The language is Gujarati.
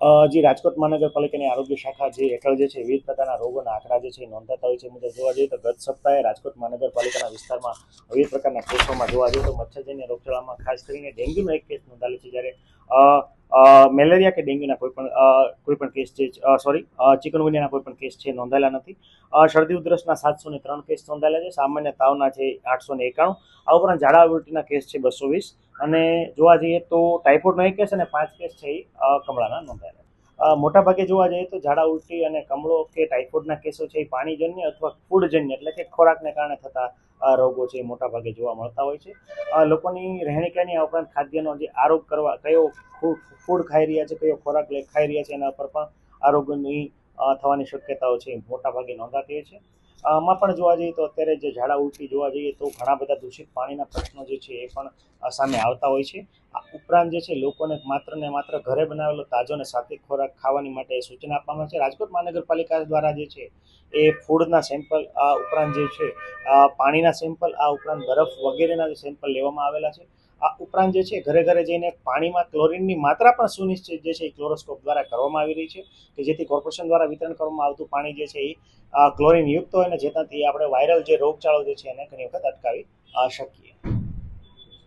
જે રાજકોટ મહાનગરપાલિકાની આરોગ્ય શાખા જે હેઠળ જે છે, વિવિધ પ્રકારના રોગોના આંકડા જે છે, નોંધાતા હોય છે મુજબ જોવા જઈએ તો ગત સપ્તાહે રાજકોટ મહાનગરપાલિકાના વિસ્તારમાં વિવિધ પ્રકારના કેસોમાં જોવા જઈએ તો મચ્છરજન્ય રોગચાળામાં ખાસ કરીને ડેન્ગ્યુનો એક કેસ નોંધાયેલો છે જ્યારે મેલેરિયા કે ડેન્ગ્યુના કોઈ પણ કોઈ પણ કેસ છે સોરી ચિકનગુનિયાના કોઈ પણ કેસ છે, નોંધાયેલા નથી. શરદી ઉધરસના સાતસો ને ત્રણ કેસ નોંધાયેલા છે. સામાન્ય તાવના છે આઠસો ને એકાણું. આ ઉપરાંત ઝાડા ઉલટીના કેસ છે બસો વીસ. અને જોવા જઈએ તો ટાઇફોઇડનો એક કેસ અને પાંચ કેસ છે એ કમળાના નોંધાયેલા મોટાભાગે જોવા જઈએ તો ઝાડા ઉલટી અને કમળો કે ટાઇફોઇડના કેસો છે એ પાણીજન્ય અથવા ફૂડજન્ય એટલે કે ખોરાકને કારણે થતા રોગો છે એ મોટાભાગે જોવા મળતા હોય છે. લોકોની રહેણી કહેણી આ ઉપરાંત ખાદ્યનો જે આરોગ કરવા, કયો ફૂડ ખાઈ રહ્યા છે, કયો ખોરાક ખાઈ રહ્યા છે એના પર પણ આરોગ્યની થવાની શક્યતાઓ છે મોટાભાગે નોંધાતી હોય છે. આમાં પણ જોવા જઈએ તો અત્યારે જે ઝાડા ઉલટી જોવા જઈએ તો ઘણા બધા દૂષિત પાણીના પ્રશ્નો જે છે એ પણ સામે આવતા હોય છે. ઉપરાંત જે છે, લોકોને માત્ર ને માત્ર ઘરે બનાવેલો તાજો અને સાત્વિક ખોરાક ખાવાની માટે સૂચના આપવામાં છે. રાજકોટ મહાનગરપાલિકા દ્વારા જે છે, એ ફૂડના સેમ્પલ, આ ઉપરાંત જે છે પાણીના સેમ્પલ, આ ઉપરાંત બરફ વગેરેના જે સેમ્પલ લેવામાં આવેલા છે. આ ઉપરાંત જે છે, ઘરે ઘરે જઈને પાણીમાં ક્લોરીનની માત્રા પણ સુનિશ્ચિત જે છે, એ ક્લોરોસ્કોપ દ્વારા કરવામાં આવી રહી છે કે જેથી કોર્પોરેશન દ્વારા વિતરણ કરવામાં આવતું પાણી જે છે, એ ક્લોરીન યુક્ત હોય અને જેનાથી આપણે વાયરલ જે રોગચાળો જે છે, એને ઘણી વખત અટકાવી શકીએ.